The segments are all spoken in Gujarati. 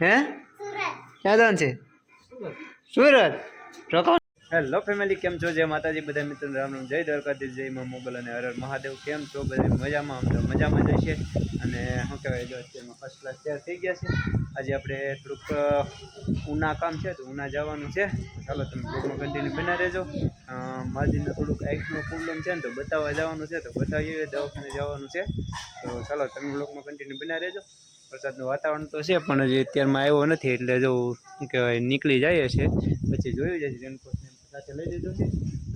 હે? ક્યાં જવાનું છે? સુરત. હેલો ફેમિલી, કેમ છો? જય માતાજી, બધા મિત્રો રામ રામ. જય દ્વારકાધીશ, જય મા મોગલ અને હર હર મહાદેવ. કેમ છો બધા? મજામાં? આમ તો મજામાં જ છે અને શું કહેવાય, જો અત્યારમાં ફર્સ્ટ ક્લાસ તૈયાર થઈ ગયા છે આજે આપણે થોડુંક ઉના કામ છે, તો ઉના જવાનું છે. ચાલો, તમે બ્લોગમાં કન્ટિન્યુ બના રહેજો. માજીને થોડુંક આઈસનો પ્રોબ્લેમ છે ને, તો બતાવવા જવાનું છે. તો બતાવીએ, દવાખાને જવાનું છે. તો ચાલો, તમે બ્લોગમાં કન્ટિન્યુ બના રહેજો. વરસાદનું વાતાવરણ તો છે, પણ હજી અત્યારમાં આવ્યો નથી, એટલે જો શું કહેવાય, નીકળી જાય છે. પછી જોયું જાય રેનકોટને સાથે લઈ લીધો છે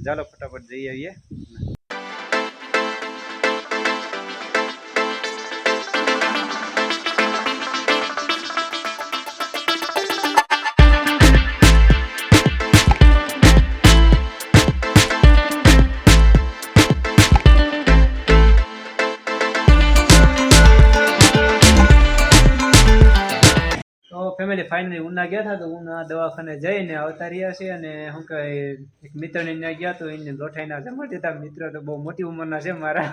ચાલો ફટાફટ જઈ આવીએ. ફાઇનલી ઉના ગયા હતા તો ઉના દવાખાને જઈને આવતા રહ્યા છે અને શું કહે એક મિત્રને ત્યાં ગયા તો એને લોઠાઈના જમાડી હતા મિત્ર તો બહુ મોટી ઉંમરના છે મારા.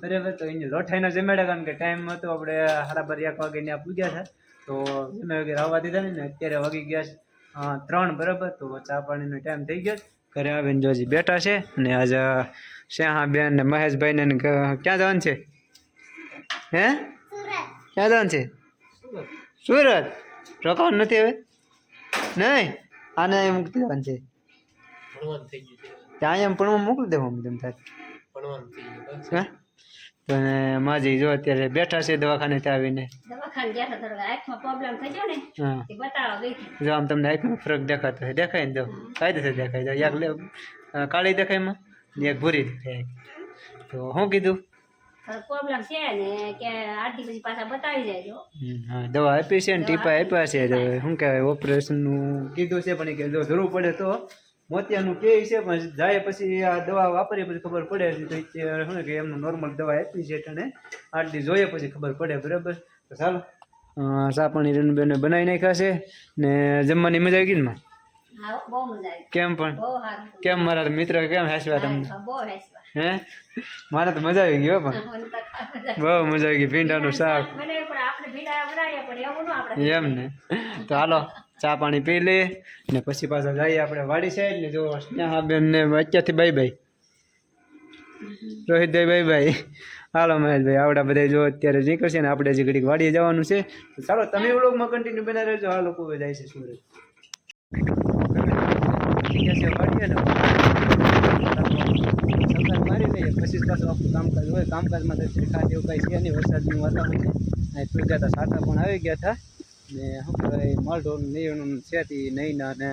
બરાબર તો એને લોઠાઈના જમાડ્યા કારણ કે ટાઈમ હતો આપણે સાડા બાર એક વાગે ત્યાં પૂગ્યા હતા તો જમે વગેરે આવવા દીધા ને અત્યારે વાગી ગયા છે ત્રણ બરાબર. તો ચા પાણીનો ટાઈમ થઈ ગયો. ઘરે આવીને જો હજી બેઠા છે ને આજે શ્યાહા બેન ને મહેશભાઈ ને ક્યાં જવાનું છે? હે? ક્યાં જવાનું છે? સુરત? રોકાવાનું નથી હવે? નહીં? આને અહીં મૂકી દેવાનું છે. ત્યાં એમ પણ મોકલી દેવું તેમ થાય. હા? તો માજી જો અત્યારે બેઠા છે દવાખાને ત્યાં આવીને. દવાખાને ગયા હતા થોડોક આંખમાં પ્રોબ્લેમ થઈ ગયો ને હા. તે બતાવવા ગઈ હતી. જો આમ તમને આંખમાં ફરક દેખાતો હોય દેખાય ને જો કાયદેસર દેખાય. જો એક લે- કાળી દેખાય એમાં? ને એક ભૂરી દેખાય. તો શું કીધું? પ્રોબ્લેમ છે ને કે આરતી પછી પાછા બતાવી જાય હા દવા આપી છે ને ટીપા આપ્યા છે શું કહેવાય ઓપરેશનનું કીધું છે પણ જો જરૂર પડે તો મોતિયાનું કે છે પણ જાય પછી આ દવા વાપરીએ પછી ખબર પડે શું કે એમનું નોર્મલ દવા આપી છે અને આટલી જોઈએ પછી ખબર પડે બરાબર? તો ચાલો. સાપણી પાણી બનાવી નાખ્યા છે ને જમવાની મજા આવી ગઈ ને કેમ પણ? કેમ મારા મિત્ર કેમ હેસવા તમને? હા, મારે તો મજા આવી ગઈ હો પણ. બહુ મજા આવી ગઈ ભીંડાનું શાક. એમ ને. તો હાલો ચા પાણી પી લે ને પછી પાછા જઈએ આપણે વાડી સાઈડ ને જો સ્નેહાબેન ને અત્યારથી બાય બાય. રોહિતભાઈ ભાઈ ભાઈ હાલો મહેશભાઈ આવડા બધા જો અત્યારે નીકળશે ને આપણે હજી ઘડીક વાડીએ જવાનું છે. તો ચાલો તમે વ્લોગમાં કન્ટિન્યુ બના રહેજો. આ લોકો જાય છે સુરત. વાડીએ ને સફર મારી પાછું આપણું કામકાજ હોય, કામકાજમાં તો ખાસ એવું કાંઈ છે નહીં. વરસાદનું વાતાવરણ છે. અહીં હતા સાટા પણ આવી ગયા હતા. ને શું કહેવાય માલઢોર નીવણું છે તે નહીંના ને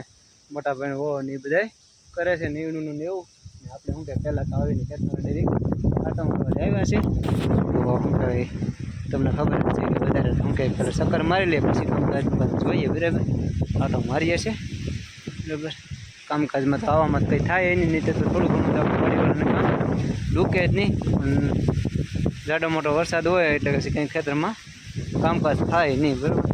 મોટા ભાઈ હો ને એ બધાય કરે છે નીવણું ને એવું. આપણે શું કે પહેલાં તો આવીને ખેતરમાં ડેરી આટામાં આવ્યા છે. તો શું કહેવાય, તમને ખબર જ છે કે વધારે શું કહેવાય પેલા ચક્કર મારી લે, પછી કામકાજ જોઈએ બરાબર. આટો મારીએ છે બરાબર. કામકાજમાં તો આવવામાં કંઈ થાય એની નહીં તો થોડું ઘણું તો આપણે ડૂકે જ નહીં. જાડો મોટો વરસાદ હોય એટલે પછી કંઈ ખેતરમાં કામકાજ થાય નહીં, બરાબર?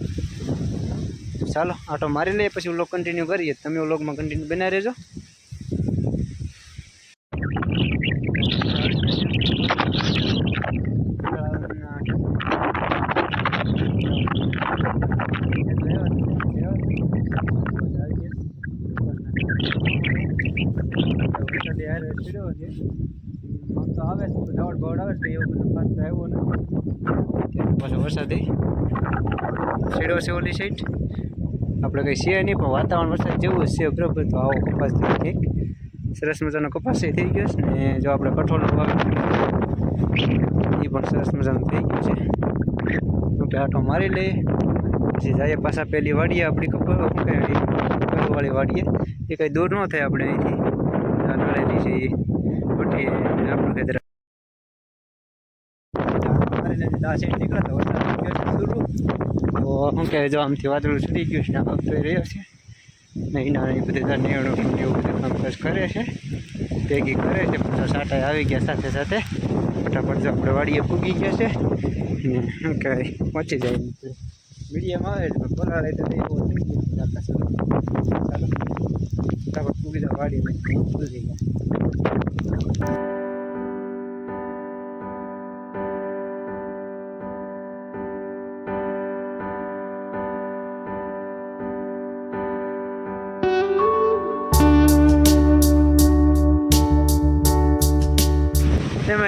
ચાલો, આટો મારી લઈએ, પછી વ્લોગ કન્ટિન્યુ કરીએ. તમે વ્લોગમાં કન્ટિન્યુ બનાવી રહેજો આવે છે ધાવડ બાવડ આવે છે એવું બધું ખાસ તો આવ્યો નથી પાછો વરસાદ છેડો છે ઓલી સાઈડ આપણે કંઈ છે નહીં, પણ વાતાવરણ વરસાદ જેવું જ છે, બરાબર. તો આવો કપાસ થઈ ઠીક? સરસ મજાનો કપાસ એ થઈ ગયો છે, ને જો આપણે કઠોળનો ભાગ એ પણ સરસ મજાનું થઈ ગયું છે. ઓકે આટો મારી લઈએ, પછી જઈએ પાછા પહેલી વાડીએ, આપણી કપર કપરવાળી વાડીએ. એ કંઈ દૂર ન થાય આપણે અહીંથી. આ નળેલી છે એ. આપણું ખેતર મારીને આ સાઈડ નીકળ્યા તો વરસાદ આવી શરૂ તો શું કહે જો આમથી વાદળું છૂટી ગયું છે ને આવતો રહ્યો છે. નહીં ના એ બધે નેવડું એવું બધું કામકાજ કરે છે ભેગી કરે છે બધા સાટા આવી ગયા સાથે સાથે. ફટાફટ જો આપણે વાડીએ પૂગી ગયા છે ને શું કહેવાય પહોંચી જાય મીડિયામાં આવે એટલે બોલાવે તો એ બહુ થઈ ગયું ચાલો ફટાફટ પૂગી જાવ વાડીએ પૂગી ગયા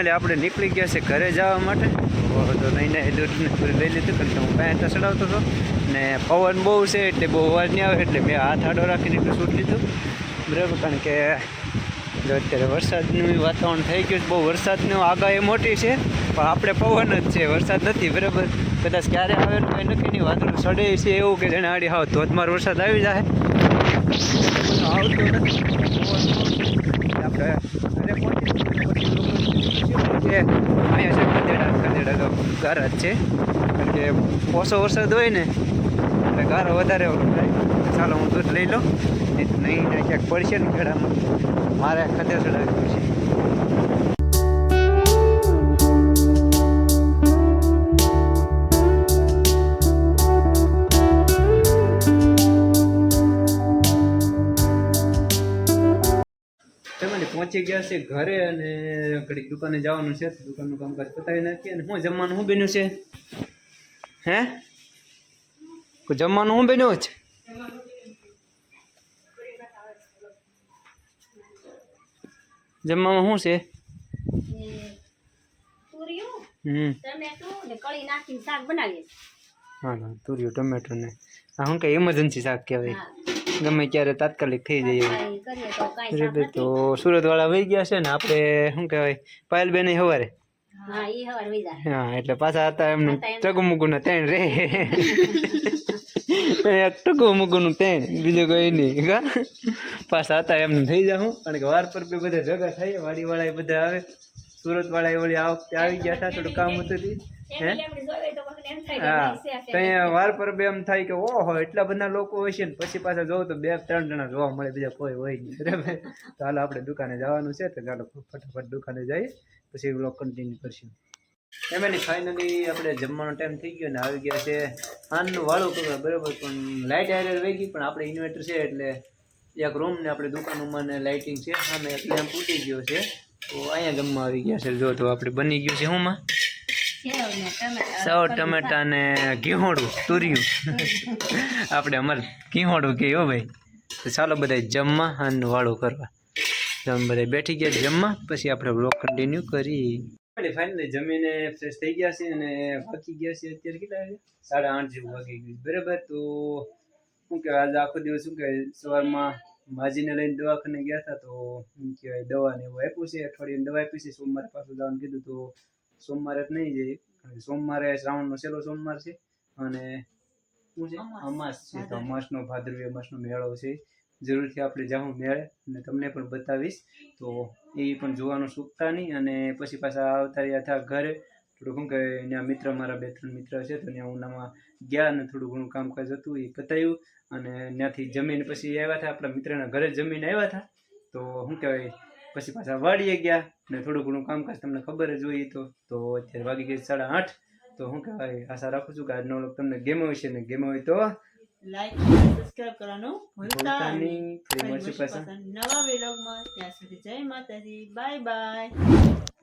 ફેમિલી આપણે નીકળી ગયા છે ઘરે જવા માટે. તો નહીં દૂધને દૂધ પૂરી લઈ લીધું, કારણ કે હું પાંચ ચડાવતો હતો. ને પવન બહુ છે, એટલે બહુ અવાજ નહીં આવે, એટલે મેં હાથ આડો રાખીને એટલું સૂટ લીધું બરાબર, કારણ કે અત્યારે વરસાદનું વાતાવરણ થઈ ગયું છે, બહુ વરસાદનું આગાહી મોટી છે, પણ આપણે પવન જ છે, વરસાદ નથી, બરાબર. કદાચ ક્યારે આવે તો એ નક્કી નહીં, વાદળું સડે છે એવું કે જેને આડી હાવ ધોધમાર વરસાદ આવી જાય. આવતો નથી. આપણે કે અહીંયા છે ગધેડા ગધેડા તો ગારા જ છે. કારણ કે ઓછો વરસાદ હોય ને, એટલે ગારો વધારે ચાલો હું દૂધ લઈ લઉં. નહીં ક્યાંક પડશે ને ખેડામાં મારે ખતર ચડાવી પડશે. પહોંચી ગયા છે ઘરે અને ઘડીક દુકાને જવાનું છે. દુકાનનું કામકાજ પતાવી નાખીએ અને હું જમવાનું શું બન્યું છે? હે? કોઈ જમવાનું શું બન્યું છે? જમવામાં શું છે? હમ. હા હા તુરિયું ટમેટો ને. આ શું કે ઇમરજન્સી શાક કહેવાય. હા. ગમે ત્યારે તાત્કાલિક થઈ જાય એવું. તો સુરત વાળા સુરતવાળા વહી ગયા છે ને આપણે શું કહેવાય પાયલબેન. હા એ હવાર હા એટલે પાછા હતા એમનું હતા એમ. ટગુમુગુના ત્રણ રે એક ટગુમુગુનું તેણ બીજું કોઈ નહીં પાછા હતા એમનું થઈ જાઉં કારણ કે વાર પર બધા ભેગા થાય વાડી વાળા બધા આવે સુરત વાળા વળી આ વખતે આવી ગયા હતા થોડું કામ હતું. હે? એમ એમ એમ હા. નહીં, છે, છે. તો અહીંયા વાર પર બે એમ થાય કે ઓહો એટલા બધા લોકો હોય છે ને પછી પાછા જોઉં તો બે ત્રણ જણા જોવા મળે બીજા કોઈ હોય નહીં. બરાબર? તો હાલો આપણે દુકાને જવાનું છે તો ચાલો ફટાફટ દુકાને જઈએ પછી વ્લોગ કન્ટિન્યુ કરશું. ફેમિલી ફાઇનલી આપણે જમવાનો ટાઈમ થઈ ગયો ને આવી ગયા છે. આનનું વાળું કરવા બરાબર પણ લાઇટ આયર વહી ગઈ પણ આપણે ઇન્વર્ટર છે એટલે એક રૂમ ને આપણે દુકાનમાં ને લાઇટિંગ છે સામે લેમ્પ ઉઠી ગયો છે. તો અહીંયા જમવા આવી ગયા છે. જો, તો આપણે બની ગયું છે સેવ ટમેટા સૌ ટમેટા ને ઘીહોડું, તુર્યું. આપણે અમારે ઘીહોડું કે હો ભાઈ? તો ચાલો બધા જમવા અને વાળું કરવા. જમ બધા બેઠી ગયા જમવા, પછી આપણે બ્લોક કન્ટિન્યુ કરી. ફાઇનલી જમીને ફ્રેશ થઈ ગયા છે અને પાકી ગયા છે અત્યારે કેટલા વાગે? સાડા આઠ જેવું વાગી ગયું બરાબર? તો શું કહેવાય, આજે આખો દિવસ શું કહેવાય? સવારમાં માજીને લઈને દવાખાને ગયા હતા તો શું કહેવાય દવાને એવું આપ્યું છે. અઠવાડિયાની દવા આપી છે. સોમવારે પાછું જવાનું કીધું તો સોમવારે જ નહીં જઈએ સોમવારે શ્રાવણનો છેલ્લો સોમવાર છે. અને શું છે? અમાસ. છે. તો અમાસનો ભાદરવી અમાસનો મેળો છે. જરૂરથી આપણે જાઉં મેળે અને તમને પણ બતાવીશ. તો એ પણ જોવાનું ચૂકતા નહીં અને પછી પાછા આવતા રહ્યા હતા ઘરે. થોડું શું કહે ત્યાં મિત્ર મારા બે ત્રણ મિત્ર છે તો ત્યાં ઉનામાં ગયા અને થોડું ઘણું કામકાજ હતું એ પતાવ્યું અને ત્યાંથી જમીન પછી આવ્યા હતા આપણા મિત્રના ઘરે જમીને આવ્યા હતા. તો શું કહેવાય પછી પાછા વાડીએ ગયા ને થોડું ઘણું કામકાજ તમને ખબર જ હોય તો તો અત્યારે વાગી ગઈ સાડા આઠ. તો શું કહેવાય આશા રાખું છું કે આજનો વ્લોગ તમને ગેમ છે ને ગેમ હોય તો લાઈક સબસ્ક્રાઇબ કરવાનું ભૂલતા નહીં. ફરી મળશું પાછા. નવા વ્લોગમાં. ત્યાં સુધી જય માતાજી. Bye bye